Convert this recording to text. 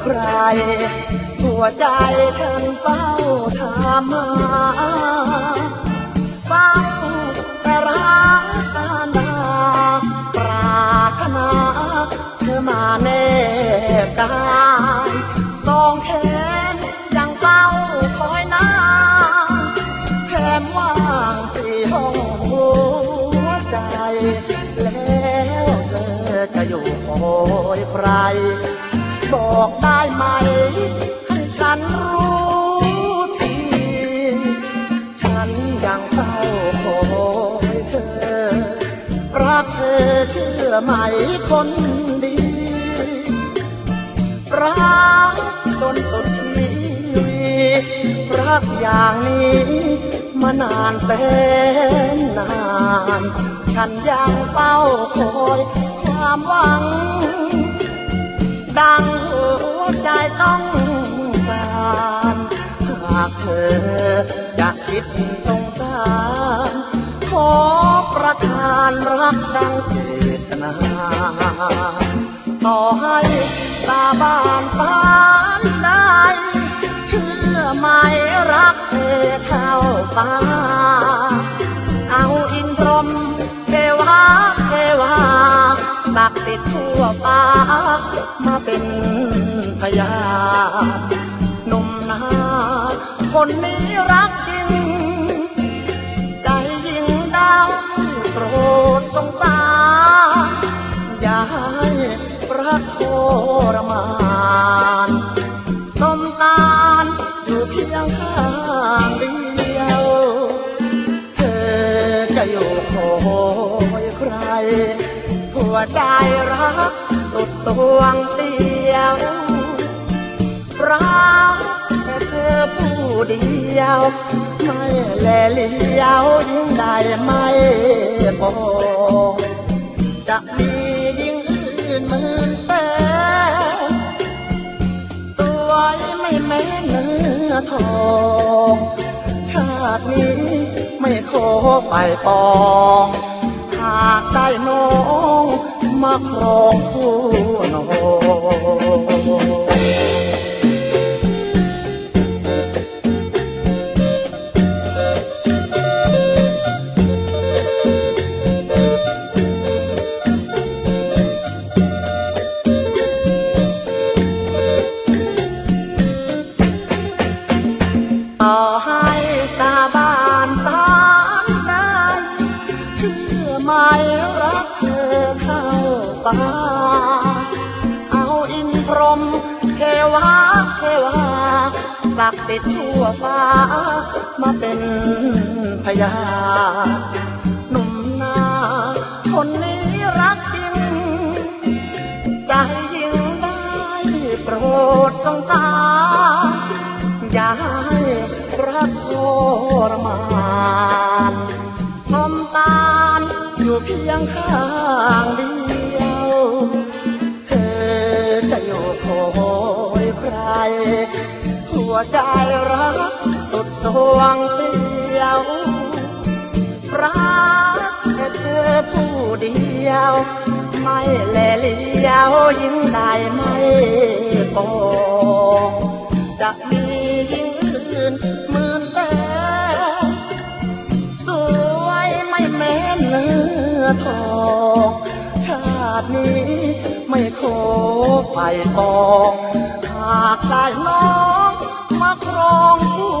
ใคร หัวใจฉันเฝ้าถามหาเฝ้าแต่รักการดาปรารถนาเธอมาแนบกายสองแขนยังเฝ้าคอยนานแขนว่างสี่ห้องหัวใจ แล้วเธอจะอยู่คอยใคร บอกได้ไหม ให้ฉันรู้ที ฉันยังเฝ้าคอยเธอ รักเธอเชื่อไหมคนดี รักจนสุดชีวิตรักอย่างนี้มานานแสนนาน ฉันยังเฝ้าคอยความหวัง ดังหัวใจต้องการหากเธอจะคิดสงสาร ขอประทานรักดังเจตนา ต่อให้ตาบานฟ้านได้เชื่อไหมรักเธอเท่าฟ้า ทั่วฟ้า มาเป็นพยานหนุ่มนาคนนี้รักจริง ใจยิงดาวโปรดสงสารอย่าให้รักโทรมานสมตานอยู่เพียงข้างเดียว เธอจะอยู่คอยใคร วใจรักสุดสวงเดียวรักแต่เธอผู้เดียว ไม่แลเลี้ยวยิ่งใดไม่บอจะมียิ่งอื่นหมื่นแต่สวยไม่แม้เนื้อทองชาตินี้ไม่ขอไฟปอง หากได้น้อง มาครองคู่นองต่อให้สบานสารใดเชื่อไหมรักเธอเท่า ฟ้า เอาอินพรมเทวาเทวาศักดิ์สิทธิ์ทั่วฟ้า มาเป็นพยาหนุ่มนาคนนี้รักจริง ใจยิ่งได้โปรดสงสาร จะอยู่คอยใคร หัวใจรักสุดสวงเดียวรักแต่เธอผู้เดียว ไม่แลเลี้ยวยิ่งใดไม่ปอจะมียิ่งอื่นหมื่นแต่สวยไม่แม้เนื้อทองชาตินี้ไม่ขอ ใส่กอง หากได้น้องมาครองคู่